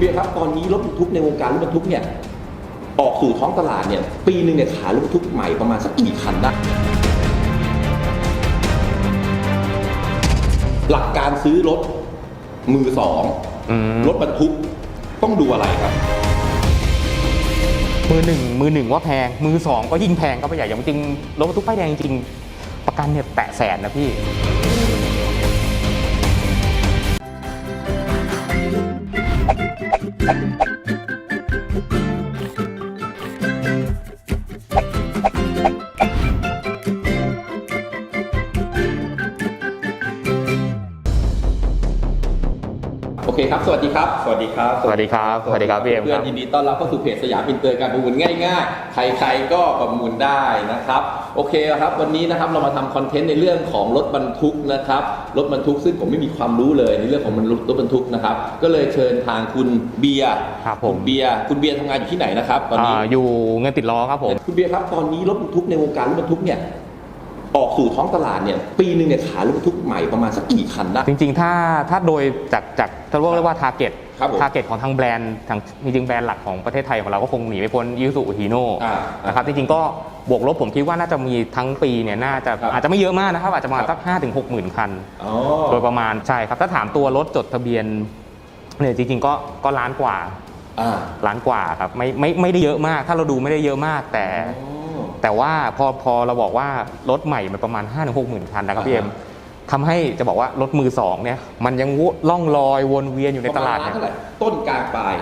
เบียร์ครับตอนนี้รถบรรทุกในวงการรถบรรทุกเนี่ยออกสู่ท้องตลาดเนี่ยปีหนึ่งเนี่ยขายรถบรรทุกใหม่ประมาณสักกี่คันได้หลักการซื้อรถมือสองอืมรถบรรทุกต้องดูอะไรครับ มือหนึ่งมือหนึ่งว่าแพง มือสองก็ยิ่งแพงก็ไปใหญ่อย่างจริงรถบรรทุกป้ายแดงจริงๆประกันเนี่ยแตะแสนนะพี่ はい。 วัสดีครับสวัสดีครับ สวัสดีครับ สวัสดีครับพี่เอ็มเพื่คอรันบยินดีต้อนรับเข้าสู่เพจสยามอินเตอร์การประมูลง่ายๆ ใครๆก็ประมูลได้นะครับ โอเคครับ วันนี้นะครับเรามาทำคอนเทนต์ในเรื่องของรถบรรทุกนะครับ รถบรรทุกซึ่งผมไม่มีความรู้เลยในเรื่องของมันรถบรรทุกนะครับ ก็เลยเชิญทางคุณเบียร์ครับผมณเบียร์ คุณเบียร์ทำงานอยู่ที่ไหนนะครับตอนนี้อ่าอยู่เงินติดล้อครับผม คุณเบียร์ครับ ตอนนี้รถบรรทุกในวงการรถบรรทุกเนี่ยออกสู่ท้องตลาดเนี่ยปีหนึ่งเนี่ยขายรถบรรทุกใหม่ประมาณสักกี่คันได้จริงๆ ถ้าถ้าโดยจากจากถ้าเรียกว่าทาร์เก็ต ครับผมทาร์เก็ตของทางแบรนด์ทางจริงๆแบรนด์หลักของประเทศไทยของเราก็คงหนีไม่พ้นยูสุฮีโน่อ่านะครับจริงๆก็บวกลบผมคิดว่าน่าจะมีทั้งปีเนี่ยน่าจะครับอาจจะไม่เยอะมากนะครับ อาจจะประมาณครับสักห้าถึงหกหมื่นคัน อ๋อ โดยประมาณใช่ครับ ถ้าถามตัวรถจดทะเบียนเนี่ยจริงๆก็ก็ล้านกว่าอ่าล้านกว่าครับไม่ไม่ไม่ได้เยอะมาก ถ้าเราดูไม่ได้เยอะมากแต่ อ๋อ แต่ว่าพอพอเราบอกว่ารถใหม่มันประมาณ5้าถึงหกหมื่นคันนะครับพี่เอ็มอ่าฮะ ทำให้จะบอกว่ารถมือสองเนี่ยมันยังวล่องลอยวนเวียนอยู่ในตลาดประมณเนี่ยเท่าไหร่ต้นกลางปลาย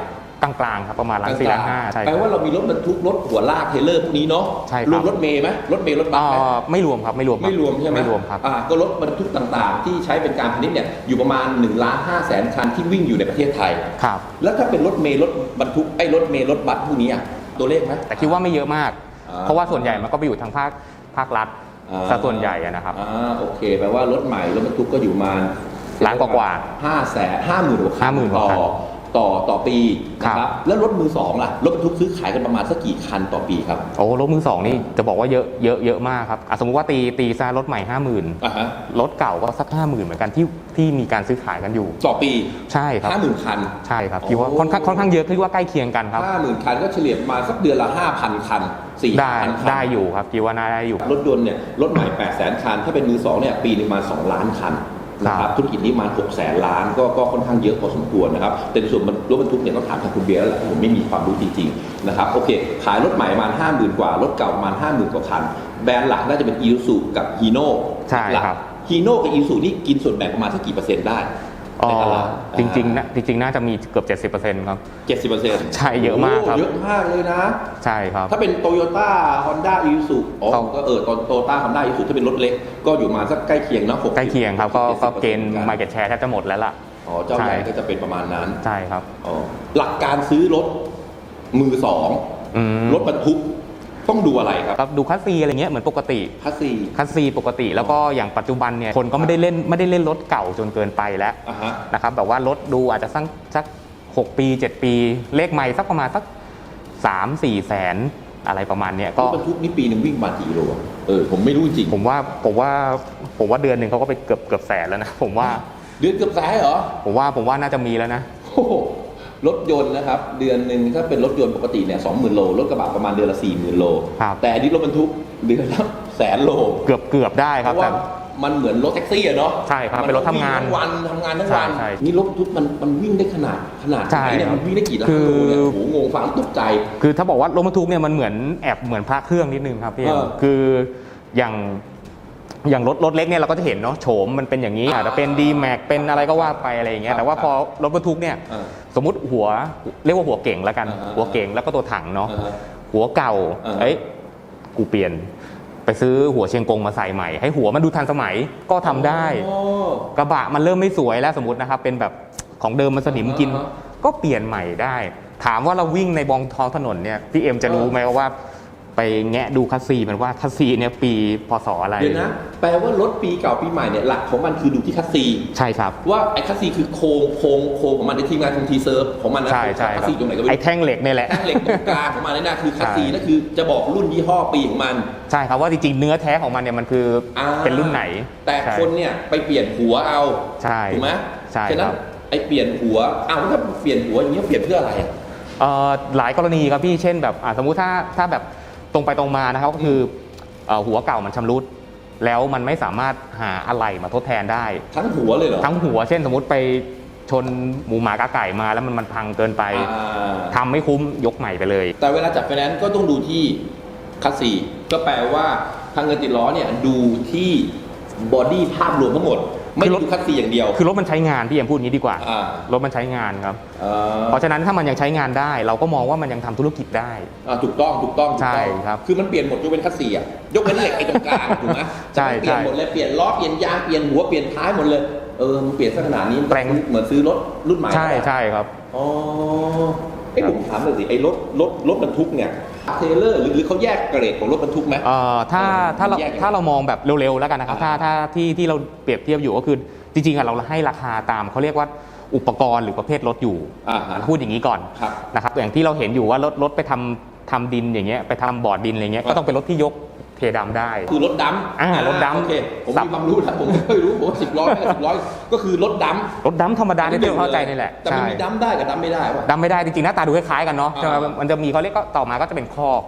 กลางๆครับประมาณล้านสี่ล้านห้าใช่แปลว่าเรามีรถบรรทุกรถหัวลากเทรลเลอร์พวกนี้เนาะใช่ครับรวมรถเมย์ไหมรถเมย์รถบัสอ่ไหมาไม่รวมครับไม่รวมคบไม่รวมใช่ไหมไม่รวมครับอ่าก็รถบรรทุกต่างๆ ที่ใช้เป็นการพาณิชย์เนี่ยอยู่ประมาณ1นึ่งล้านห้าแสนคันที่วิ่งอยู่ในประเทศไทยครับแล้วถ้าเป็นรถเมย์รถบรรทุกไอ้รถเมย์รถบัสพวกนี้อะตัวเลขไหมแต่คิดว่าไม่เยอะมากอ่าเพราะว่าส่วนใหญ่มันก็ไปอยู่ทางภาคภาครัฐอ่า ซะส่วนใหญ่อะนะครับอ่าโอเค แปลว่ารถใหม่รถบรรทุกก็อยู่ประมาณล้านกว่าห้าแสนห้าหมื่นกว่าคัน50,000กว่าต่อคัน ต่อต่อปีนะคครัรับบแล้วรถมือสองล่ะ รถบรรทุกซื้อขายกันประมาณสักกี่คันต่อปีครับ โอ้รถมือสองนี่จะบอกว่าเยอะเยอะเยอะมากครับอะสมมุติว่าตีตีซะรถใหม่ห้าหมื่นอ่าฮะรถเก่าก็สักห้าหมื่นเหมือนกันที่ที่มีการซื้อขายกันอยู่ ต่อปีใช่ครับห้าหมื่นคันใช่ครับคิดว่าโอ้ค่อนข้างค่อนข้างเยอะคิดว่าใกล้เคียงกันครับห้าหมื่นคันก็เฉลี่ยประมาณสักเดือนละห้าพันคันสี่ได้พันคันได้อยู่ครับคิดว่าน่าได้อยู่รถยนต์เนี่ยรถใหม่8 0 0แสนคันถ้าเป็นมือสองเนี่ยปีหนึงมา2ล้านคัน นะคครัรับบธุรกิจนี้มา6แสนล้านก็ก็ค่อนข้างเยอะพอสมควรนะครับแต่ในส่วนรถบรรทุกเนี่ยต้องถามทางคุณเบียร์แล้วแหละผมไม่มีความรู้จริงๆนะครับโอเค ขายรถใหม่ประมาณ5 0,000กว่ารถเก่าประมาณ5 0,000กว่าคัน แบรนด์หลักน่าจะเป็นอีซูกับฮีโน่ใช่ครับฮีโน่กับอีซูนี่กินส่วนแบ่งประมาณสักกี่เปอร์เซ็นต์ได้อ๋อ ในตลาดจริงๆนะจริง ๆ น่าจะมีเกือบ70%ครับ เจ็ดสิบเปอร์เซ็นต์ใช่เยอะมากครับ เยอะมากเลยนะ ใช่ครับ ถ้าเป็นโตโยต้าฮอนด้าอีซูอ๋อครับ ก็เออตอนโตโยต้าฮอนด้าอีซูถ้าเป็นรถเล็ก ก็อยู่มาสักใกล้เคียงนะ60ใกล้เคียงครับก็ก็เกณฑ์70%มาเก็ตแชร์แทบจะหมดแล้วล่ะ อ๋อเจ้าใหญ่ใช่ ก็จะเป็นประมาณนั้นใช่ครับ อ๋อหลักการซื้อรถมือสอง อืม รถบรรทุก ต้องดูอะไรครับ ครับดูคัสซีอะไรเงี้ยเหมือนปกติคัสซีคัสซีปกติแล้วก็อย่างปัจจุบันเนี่ยคนก็ไม่ได้เล่นไม่ได้เล่นรถเก่าจนเกินไปแล้วอะฮะ นะครับแบบว่ารถดูอาจจะสักสักหกปี 7 ปี เลขใหม่สักประมาณสักสามสี่แสนอะไรประมาณเนี้ยรก็ถบรรทุกนี่ปีหนึ่งวิ่งมากี่โลอะเออ ผมไม่รู้จริงผมว่าผมว่าผมว่าเดือนหนึ่งเขาก็ไปเกือบเกือบแสนแล้วนะ ผมว่า เดือนเกือบแสนเหรอผมว่าผมว่าน่าจะมีแล้วนะ โอ้โห รถยนต์นะครับเดือนหนึ่งถ้าเป็นรถยนต์ปกติเนี่ยสองหมื่นโลรถกระบะประมาณเดือนละสี่หมื่นโล ครับ แต่อันนี้รถบรรทุกเดือนละแสนโลเกือบเกือบได้เพครับราะแต่ ว่ามันเหมือนรถแท็กซี่อะเนาะใช่ครับเป็นรถทำงานมัวิ่ทั้งวันทำงานทั้งวันใช่ใช่นี่รถบรรทุกมันมันวิ่งได้ขนาดขนาดไหใช่นเนี่ยครับมันวิ่งได้กี่ล้านคือโลเนี่ยโอ้โหงงฟังตกใจ คือถ้าบอกว่ารถบรรทุกเนี่ยมันเหมือนแอบเหมือนพระเครื่องนิดนึงครับพี่เออคืออย่างอย่างรถรถเล็กเนี่ยเราก็จะเห็นเนาะโฉมมันเป็นอย่างนี้อ่าอาจจะเป็น d m a x เป็นอะไรก็ว่าไปอะไรอย่างเงี้ครัยบแต่ว่าครับพอรถบรรทุกเนี่ย เออ สมมุติหัวเรียกว่าหัวเก่งแล้วกันอ่าหัวเก่งแล้วก็ตัวถังเนาะเออหัวเก่าเออเอ้ยกูเปลี่ยน ไปซื้อหัวเชียงกงมาใส่ใหม่ ให้หัวมันดูทันสมัยก็ทำได้โอ้กระบะมันเริ่มไม่สวยแล้วสมมตินะครับ เป็นแบบของเดิมมันสนิมกินอ่าฮะก็เปลี่ยนใหม่ได้ ถามว่าเราวิ่งในบองท้องถนนเนี่ยพี่เอ็มจะรู้ไหมว่า ไปแงะดูคัสซีมันว่าคัสซีเนี่ยปีพศอะไร เดี๋ยวนะ แปลว่ารถปีเก่าปีใหม่เนี่ยหลักของมันคือดูที่คัสซี ใช่ครับ ว่าไอ้คัสซีคือโครงโครงโครงของมันในทีมงานของทีเซิร์ฟของมันนะใช่ใช่คัคสรับซีตรงไหนก็ไม่ไอ้รู้แท่งเหล็กเนี่ยแหละแท่งเหล็กตรงกลางของมันนี่นะคือคัสซีใช่นั่นคือจะบอกรุ่นยี่ห้อปีของมัน ใช่ครับว่าจริงๆเนื้อแท้ของมันเนี่ยมันคืออาเป็นรุ่นไหน แต่ใช่คนเนี่ยไปเปลี่ยนหัวเอาใช่ถูกไหมใช่ฉะนั้คนรับไอ้เปลี่ยนหัวอ้าวแล้วถ้าเปลี่ยนหัวอย่างเงี้ยเปลี่ยนเพื่ออะไรอะเอ่อหลายกรณีครับพี่ เช่นแบบอะสมมุติถ้าถ้าแบบ ตรงไปตรงมานะครับก็คือเอ่อหัวเก่ามันชำรุด แล้วมันไม่สามารถหาอะไหล่มาทดแทนได้ ทั้งหัวเลยเหรอทั้งหัวเช่นสมมติไปชนหมูหมากาไก่มาแล้วมันมันพังเกินไปอ่าทำไม่คุ้มยกใหม่ไปเลย แต่เวลาจัดไฟแนนซ์ก็ต้องดูที่คัสซีก็แปลว่าทางเงินติดล้อเนี่ยดูที่บอดี้ภาพรวมทั้งหมด ไม่คือรดูถคัสซีอย่างเดียว คือรถมันใช้งานพี่เอ็มพูดอย่างนี้ดีกว่า อ่ารถมันใช้งานครับเอ่อเพราะฉะนั้นถ้ามันยังใช้งานได้ เราก็มองว่ามันยังทำธุรกิจได้ อ่าถูกต้องถูกต้องถูกต้องใช่ครับคือมันเปลี่ยนหมดยกเว้นคัสซีอะยกเว้นเหล็กไอ้ตรงกลางถูกไหมใช่เปลี่ยนใช่หมดเลยเปลี่ยนล้อเปลี่ยนยางเปลี่ยนหัวเปลี่ยนท้ายหมดเลยเออมันเปลี่ยนซะขนาดนี้แปลง เหมือนซื้อรถรุ่นใหม่ใช่ใช่ครับ อ๋อ ไอ้ยผมถามเลยสิไอ้รถรถรถบรรทุกเนี่ยเทเลอร์หรือหรือเขาแยกเกรดของรถบรรทุกไหม เอ่อถ้าเออถ้าเราแยกยังไงถ้าเรามองแบบเร็วๆแล้วกันนะครับ ถ้าอ่าถ้าที่ที่เราเปรียบเทียบอยู่ก็คือจริงๆอะเราให้ราคาตามเขาเรียกว่าอุปกรณ์หรือประเภทรถอยู่อ่าฮะพูดอย่างนี้ก่อนครับนะครับอย่างที่เราเห็นอยู่ว่ารถรถไปทำทำดินอย่างเงี้ยไปทำบอร์ดดินอะไรเงี้ยครับก็ต้องเป็นรถที่ยก เทดำได้ คือรถดำอ่ารถดำโอเคผมสับมีความรู้นะผมไม่ค่อยรู้ผมว่าสิบล้อไม่สิบล้อก็คือรถดำรถดำธรรมดาที่เราเข้าใจนี่แหละแต่มันใช่มีดำได้กับดำไม่ได้ป่ะดำไม่ได้จริงๆหน้าตาดูคล้ายๆกันเนาะอ่าใช่ไหมมันจะมีเขาเรียกก็ต่อมาก็จะเป็นคอก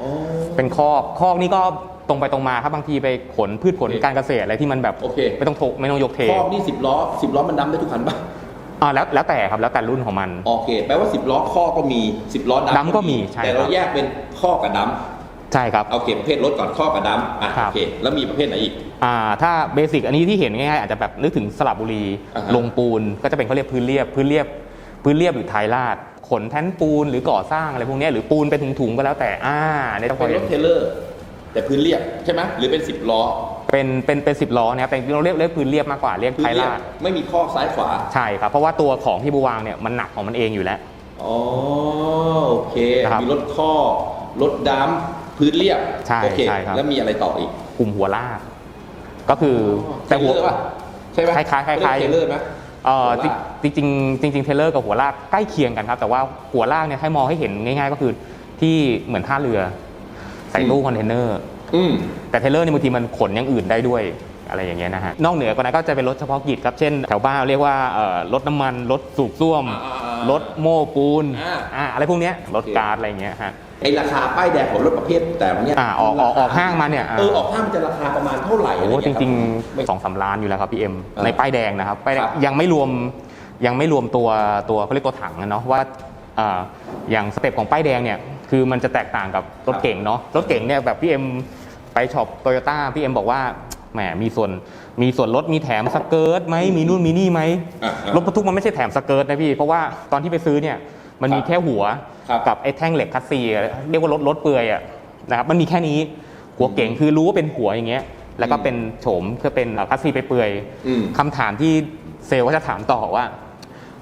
อ๋อเป็นคอกคอกนี่ก็ตรงไปตรงมาครับบางทีไปขนพืชผลโอเคการเกษตรอะไรที่มันแบบโอเคไม่ต้องโถไม่ต้องยกเทครอบนี่สิบล้อสิบล้อมันดำได้ทุกคันป่ะอ่าแล้วแล้วแต่ครับแล้วแต่รุ่นของมันโอเคแปลว่าสิบล้อข้อก็มีสิบล้อดำดำก็มีใช่แต่คเรารับแยกเป็นข้อกับด ใช่ครับำเอาเก็บประเภทรถก่อนข้อกับดำอะครับ โอเคแล้วมีประเภทไหนอีก อ่าถ้าเบสิกอันนี้ที่เห็นง่ายๆอาจจะแบบนึกถึงสระบุรีอ่าฮะลงปูนก็จะเป็นเขาเรียกพื้นเรียบพื้นเรียบพื้นเรียบหรือทายลาดขนแท่นปูนหรือก่อสร้างอะไรพวกเนี้ยหรือปูนเป็นถุงๆก็แล้วแต่อ่าเนี่ยต้องพเป็อนรเห็ถนเทรลเลอร์ แต่พื้นเรียบใช่ไหมหรือเป็นสิบล้อเป็นเป็นเป็นสิบล้อนะครับแต่เราเรียกเรียกพื้นเรียบมากกว่าเรียกพื้นทายเรียบลาดไม่มีข้อซ้ายขวา ใช่ครับเพราะว่าตัวของที่บูวางเนี่ยมันหนักของมันเองอยู่แล้ว อ๋อโอเคนะครับ มีรถข้อรถดำ พื้นเรียบใช่โอเคใช่ครับ แล้วมีอะไรต่ออีกกลุ่มหัวลาก ก็คือแต่หัว เทรลเลอร์ป่ะใช่ไหมคล้ายๆคล้ายๆเรีกเทรลเลอร์ไหม เอ่อหัวลากจริงจริงๆจริงๆเทเลอร์กับหัวลากใกล้เคียงกันครับ แต่ว่าหัวลากเนี่ยให้มองให้เห็นง่ายๆ ก็คือที่เหมือนท่าเรือใส่ตู้คอนเทนเนอร์ อืม แต่เทเลอร์เนี่ยบางทีมันขนอย่างอื่นได้ด้วยอะไรอย่างเงี้ยนะฮะนอกเหนือกว่านั้นก็จะเป็นรถเฉพาะกิจครับ เช่นแถวบ้านเรียกว่าเอ่อรถน้ำมัน รถสูบซ่วม อ่าๆๆรถโม้ปูนอ่า อ่าอะไรพวกเนี้ยรถโอเคการ์ดอะไรอย่างเงี้ยฮะ ไอราคาป้ายแดงของรถประเภทแต่ละเนี้ยอ่าออกออกออกห้างมาเนี่ยอ่าเออออกห้างมันจะราคาประมาณเท่าไหร่โอ้อะโหไเยจริงไม่ๆสองสามล้านอยู่แล้วครับพี่เอ็มอ่าในป้ายแดงนะครับป้ายแดงครับยังไม่รวมยังไม่รวมตัวตัวเขาเรียกตัวถังนะเนาะว่าอ่าอย่างสเต็ปของป้ายแดงเนี่ยคือมันจะแตกต่างกับรถเก่งเนาะรถเก่งเนี่ยแบบพี่เอ็มไปช็อปโตโยต้าพี่เอ็มบอกว่าแหมมีส่วนมีส่วนลดมีแถมสเกิร์ตไหมมีนู่นมีนี่ไหมอะรถบรรทุกมันไม่ใช่แถมสเกิร์ตนะพี่เพราะว่าตอนที่ไปซื้อเนี่ยมันมีครับแค่หัวครับ กับไอ้แท่งเหล็กคัสซีอะเรียกว่ารถรถเปลือยอะนะครับมันมีแค่นี้หัวเก่งคือรู้ว่าเป็นหัวอย่างเงี้ยแล้วก็เป็นโฉมคือเป็นเอ่อคัสซีไปเปลือยอืมคำถามที่เซลล์ก็จะถามต่อว่า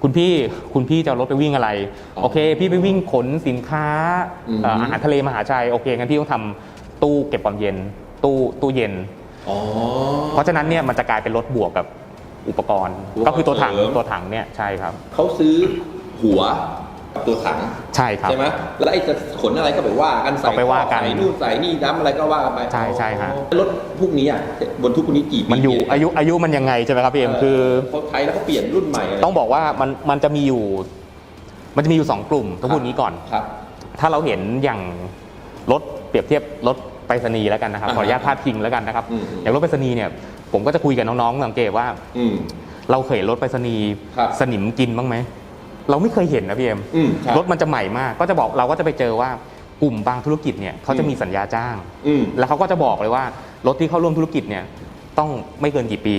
คุณพี่คุณพี่จะเอารถไปวิ่งอะไรอ๋อโอเค พี่ไปวิ่งขนสินค้าอืมเอ่ออาหารทะเลมหาชัยโอเคงั้นพี่ต้องทำตู้เก็บความเย็น ตู้ตู้เย็นอ๋อเพราะฉะนั้นเนี่ยมันจะกลายเป็นรถบวกกับอุปกรณ์อุปกรณ์ก็คือตัวถังเสริมตัวถังเนี่ยใช่ครับเขาซื้อหัวกับ ตัวถังใช่ครับใช่ไหมแล้วไอ้จะขนอะไรก็ไปว่ากันใส่ก็ไปว่ากันใส่นู่นใส่นี่น้ำอะไรก็ว่ากันไปใช่ใช่ฮะอ๋อรถพวกนี้อะบนทุกพวกนี้กี่ปีมันอยู่เนี่อายุอายุมันยังไงใช่ไหมครับพี่เอ็มคือเขาใช้แล้วเขาเปลี่ยนรุ่นใหม่อะไรต้องบอกว่ามันมันจะมีอยู่ มันจะมีอยู่สองกลุ่มต้องพูดงี้ก่อนครับ ถ้าเราเห็นอย่างรถเปรียบเทียบรถไปรษณีย์แล้วกันนะครับอ่าขออนุญาตพาดพิงแล้วกันนะครับอืมอย่างรถไปรษณีย์เนี่ยผมก็จะคุยกับน้องๆสังเกตว่าอืมเราเคยเห็นรถไปรษณีย์ครับสนิมกินบ้างไหม เราไม่เคยเห็นนะพี่เอ็มอืมใช่ รถมันจะใหม่มาก ก็จะบอกเราก็จะไปเจอว่ากลุ่มบางธุรกิจเนี่ยเขาจะมีสัญญาจ้าง อืม แล้วเขาก็จะบอกเลยว่ารถที่เข้าร่วมธุรกิจเนี่ยต้องไม่เกินกี่ปี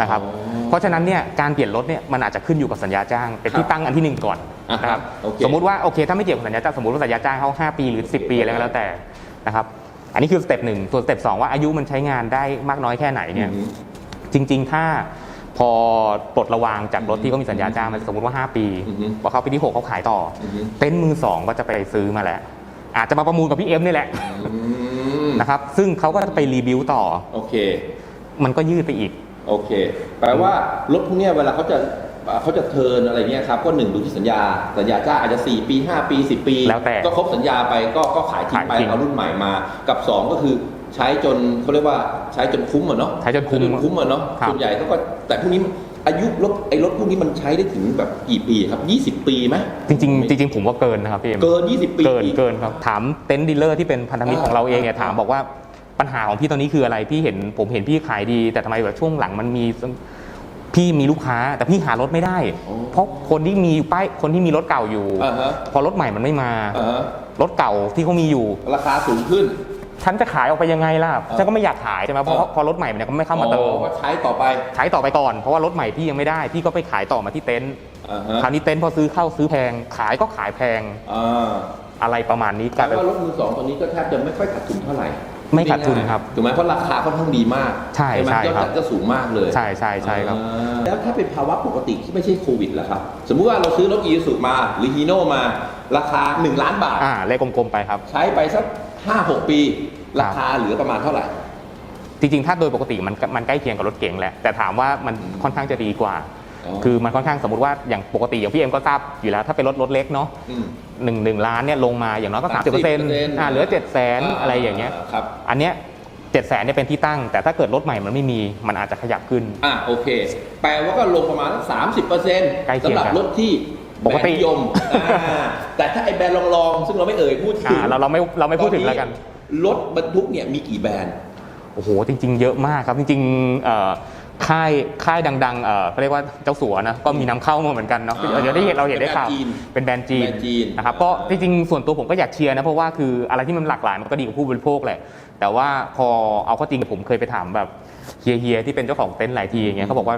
นะครับ อ๋อเพราะฉะนั้นเนี่ยการเปลี่ยนรถเนี่ยมันอาจจะขึ้นอยู่กับสัญญาจ้าง เป็นที่ครับตั้งอันที่หนึ่งก่อนอ่าฮะนะครับโอเค สมมุติว่าโอเคถ้าไม่เกี่ยวกับสัญญาจ้างสมมติว่าสัญญาจ้างเขา5ปีหรือ 10 ปีอะไรก็แล้วแต่นะครับอันนี้คือสเต็ปหนึ่งส่วนสเต็ปสองว่าอายุมันใช้งานได้มากน้อยแค่ไหนเนี่ยอืมจริง ๆ ถ้า พอปลดระวางจากรถที่เขามีสัญญาจ้างมันสมมติว่า 5 ปีอือฮึพอเขาปีที่หกเขาขายต่ออืมเต็นท์มือสองก็จะไปซื้อมาแหละ อาจจะมาประมูลกับพี่เอ็มนี่แหละอืมนะครับซึ่งเขาก็จะไปรีวิวต่อ โอเค มันก็ยืดไปอีก โอเค แปลว่ารถพวกเนี้ยเวลาเขาจะ เขาจะเทิร์นอะไรเงี้ยครับก็หนึ่งดูที่สัญญา สัญญาจ้างอาจจะ 4 ปี 5 ปี 10 ปี แล้วแต่ก็ครบสัญญาไปก็ก็ขายทิ้งไปขายทิ้ง เอารุ่นใหม่มา กับ 2 ก็คือใช้จนเขาเรียกว่าใช้จนคุ้มอะเนาะ ใช้จนคุ้ม คุ้มอะเนาะครับ ส่วนใหญ่เขาก็แต่พวกนี้อายุรถไอ้รถพวกนี้มันใช้ได้ถึงแบบกี่ปีครับ 20 ปีไหมจริงๆจริงๆผมว่าเกินนะครับพี่เอ็ม เกิน 20 ปีเกินอี เกินครับถามเต็นท์ดีลเลอร์ที่เป็นพันธมิตรอ่าของเราเองเนี่ยอ่าถามบอกว่าปัญหาของพี่ตอนนี้คืออะไรพี่เห็นผมเห็นพี่ขายดี แต่ทำไมแบบช่วงหลังมันมี พี่มีลูกค้าแต่พี่หารถไม่ได้ เพราะคนที่มีป้ายคนที่มีรถเก่าอยู่ อ่าฮะ พอรถใหม่มันไม่มา อ่าฮะรถเก่าที่เขามีอยู่ ราคาสูงขึ้น ฉันจะขายออกไปยังไงล่ะอ่าฉันก็ไม่อยากขายใช่ไหมเพราะอ่าพอรถใหม่มันก็ไม่เข้ามาเติม อ๋อก็ใช้ต่อไปใช้ต่อไปก่อน เพราะว่ารถใหม่พี่ยังไม่ได้ พี่ก็ไปขายต่อมาที่เต็นท์ อ่าฮะคราวนี้เต็นท์พอซื้อเข้าซื้อแพง ขายก็ขายแพงอ่าอะไรประมาณนี้กแต่ลายเป็นว่ารถมือสองตัวนี้ก็แทบจะไม่ค่อยขาดทุนเท่าไหร่ ไม่ขาดทุนครับถูกไหมเพราะราคาค่อนข้างดีมากใช่ไหมใช่ยอดครับขายก็สูงมากเลยใช่ใช่ใช่ครับอ่าแล้วถ้าเป็นภาวะปกติที่ไม่ใช่โควิดล่ะครับ สมมุติว่าเราซื้อรถอีซูมาหรือฮีโน่มา ราคา 1 ล้านบาทอ่าเลขกลมๆไปครับ ใช้ไปสัก 5-6 ปี ราคาเหลือประมาณเท่าไหร่จริงๆ ถ้าโดยปกติมันมันใกล้เคียงกับรถเก๋งแหละ แต่ถามว่ามันค่อนข้างจะดีกว่าอ๋อ คือมันค่อนข้างสมมติว่าอย่างปกติอย่างพี่เอ็มก็ทราบอยู่แล้วถ้าเป็นรถรถเล็กเนาะอืมหนึ่งหนึ่งล้านเนี่ยลงมาอย่างน้อยก็สามสิบเปอร์เซ็นต์30%อ่าเหลือเจ็ดแสนอะไรอย่างเงี้ยครับอันเนี้ยเจ็ดแสนเนี่ยเป็นที่ตั้ง แต่ถ้าเกิดรถใหม่มันไม่มีมันอาจจะขยับขึ้นอะโอเค แปลว่าก็ลงประมาณสามสิบเปอร์เซ็นต์ใกล้เคียงสำหรับกันรถที่ปกติแบรนด์นิยมอ่าแต่ถ้าไอแบรนด์ลองๆ ซึ่งเราไม่เอ่ยพูดถึอ่างเราเราไม่เราไม่พูดถึงแล้วกันรถบรรทุกเนี่ยมีกี่แบรนด์โอ้โหจริง ๆ เยอะมากครับจริงๆเอ่อ ค่ายค่ายดังๆเอ่อเขาเรียกว่าเจ้าสัวนะก็มีนำเข้ามาเหมือนกันเนาะอ่าเดี๋ยวได้เห็นเราเห็นได้ข่าวเป็นแบรนด์จีนเป็นแบรนด์จีนแบรนด์จีนนะครับก็จริงๆส่วนตัวผมก็อยากเชียร์นะเพราะว่าคืออะไรที่มันหลากหลายมันก็ดีกับผู้บริโภคแหละ แต่ว่าพอเอาเข้อจริงผมเคยไปถามแบบเฮียเฮียๆที่เป็นเจ้าของเต็นท์หลายทีอย่างเงี้ยเขาบอกว่า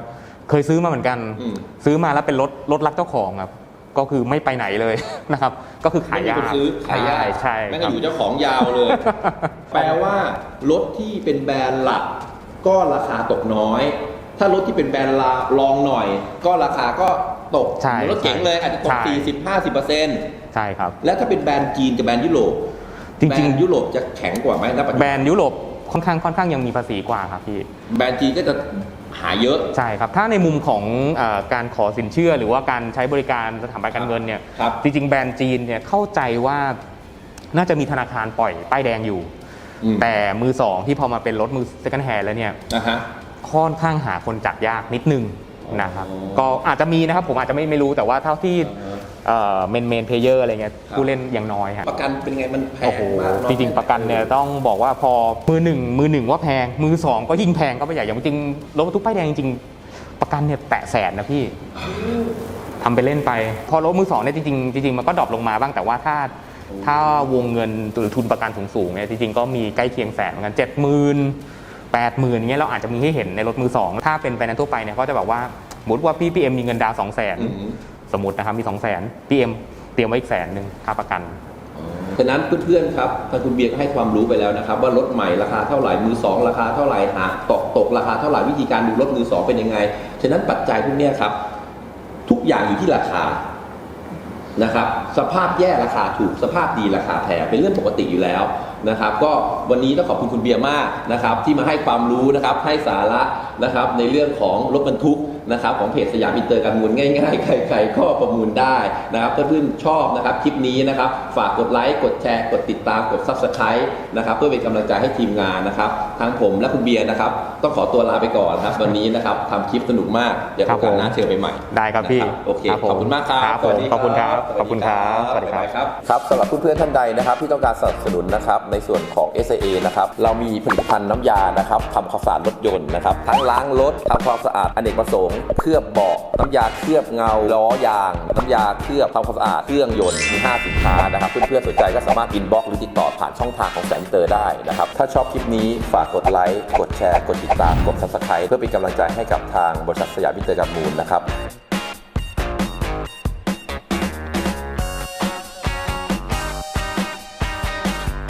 เคยซื้อมาเหมือนกัน อืม ซื้อมาแล้วเป็นรถรถรักเจ้าของครับก็คือไม่ไปไหนเลย นะครับก็คือขายไม่มียาคนกซื้อขายยากใช่ใช่แม่งคก็รับอยู่เจ้าของยาวเลย แปลว่ารถที่เป็นแบรนด์หลัก ก็ราคาตกน้อย ถ้ารถที่เป็นแบรนด์ลารองหน่อย ก็ราคาก็ตกใช่เหมือนรถเก๋งเลยอาจจะตก ใช่ 40 50เปอร์เซ็นต์ใช่ครับ แล้วถ้าเป็นแบรนด์จีนกับแบรนด์ยุโรปจริงๆ แบรนด์ยุโรปจะแข็งกว่าไหมณปัจจุแบรบันนด์ยุโรปค่อนข้างค่อนข้างยังมีภาษีกว่าครับพี่ แบรนด์จีนก็จะหาเยอะ ใช่ครับ ถ้าในมุมของเออการขอสินเชื่อหรือว่าการใช้บริการสถาบันการเงินเนี่ย ครับ จริงๆ แบรนด์จีนเนี่ยเข้าใจว่าน่าจะมีธนาคารปล่อยป้ายแดงอยู่ อืมแต่มือสองที่พอมาเป็นรถมือ second hand แล้วเนี่ย นะฮะ ค่อนข้างหาคนจัดยากนิดนึงนะครับอ๋อก็อาจจะมีนะครับผมอาจจะไม่ไม่รู้แต่ว่าเท่าที่เมนเมนเพเยอร์อะไรเงี้ยครับผู้เล่นยังน้อยฮะประกันเป็นไงมันแพโอ้งโหมากน้อยจริงๆ ประกันเนี่ยต้องบอกว่าพอมือหนึ่งมือหนึ่งว่าแพง มือสองก็ยิ่งแพงก็ไปใหญ่อย่างจริงรถบรรทุกป้ายแดงจริงๆประกันเนี่ยแตะแสนนะพี่ทำไปเล่นไป พอรถมือสองเนี่ยจริงๆจริงๆมันก็ดรอปลงมาบ้างแต่ว่าถ้าถ้าวงเงินหรือทุนประกันสูงๆเนี่ยจริงๆก็มีใกล้เคียงแสนเหมือนกันเจ็ดหมื่น แปดหมื่นอย่างเงี้ยเราอาจจะมีให้เห็นในรถมือสองถ้าเป็นไปในนซ์ทั่วไปเนี่ยก็จะแบบว่าสมมติว่าพี่พีเอ็มมีเงินดาวสองแสนอืมสมมตินะครับมีสองแสนพี่เอ็มเตรียมไว้อีกแสนหนึ่งค่าประกันฉะนั้นเพื่อนๆครับทางคุณเบียร์ก็ให้ความรู้ไปแล้วนะครับ ว่ารถใหม่ราคาเท่าไหร่มือสองราคาเท่าไหร่หาตกตกราคาเท่าไหร่วิธีการดูรถมือสองเป็นยังไงฉะนั้นปัจจัยพวกเนี้ยครับ ทุกอย่างอยู่ที่ราคานะครับ สภาพแย่ราคาถูกสภาพดีราคาแพงเป็นเรื่องปกติอยู่แล้ว นะครับ ก็วันนี้ต้องขอบคุณคุณเบียร์มากนะครับที่มาให้ความรู้นะครับให้สาระนะครับในเรื่องของรถบรรทุก นะครับของเพจสยามอินเตอร์การมูลง่ายๆ ใครๆก็ประมูลได้นะครับเพื่อนๆชอบนะครับคลิปนี้นะครับฝากกดไลค์กดแชร์กดติดตามกด subscribe นะครับเพื่อเป็นกำลังใจให้ทีมงานนะครับทั้งผมและคุณเบียร์นะครับต้องขอตัวลาไปก่อนนะครับวันนี้นะครับทำคลิปสนุกมากเดี๋ยวโอกาสหน้าเชิญไปใหม่ได้ครับพี่นะโอเคครับผมขอบคุณมากครับครับผมสวัสดีขอบคุณครับขอบคุณครับสวัสดีครับบ๊ายบายครับครับสำหรับเพื่อนๆท่านใดนะครับที่ต้องการสนับสนุนนะครับในส่วนของ SAA นะครับเรามีผลิตภัณฑ์น้ำยานะครับทำความสะอาดรถยนต์นะครับทั้งล้างรถทำความสะอาดอเนกประสงค์เคลือบเบาะน้ำยาเคลือบเงา ล้อยาง น้ำยาเคลือบทำความสะอาด เครื่องยนต์ มี 5 สินค้านะครับ เพื่อนๆ สนใจก็สามารถอินบ็อกซ์หรือติดต่อผ่านช่องทางของแสงเตอร์ได้นะครับ ถ้าชอบคลิปนี้ฝากกดไลค์ กดแชร์ กดติดตาม กดซับสไครต์เพื่อเป็นกำลังใจให้กับทางบริษัทสยามพิเตอร์การมูลนะครับ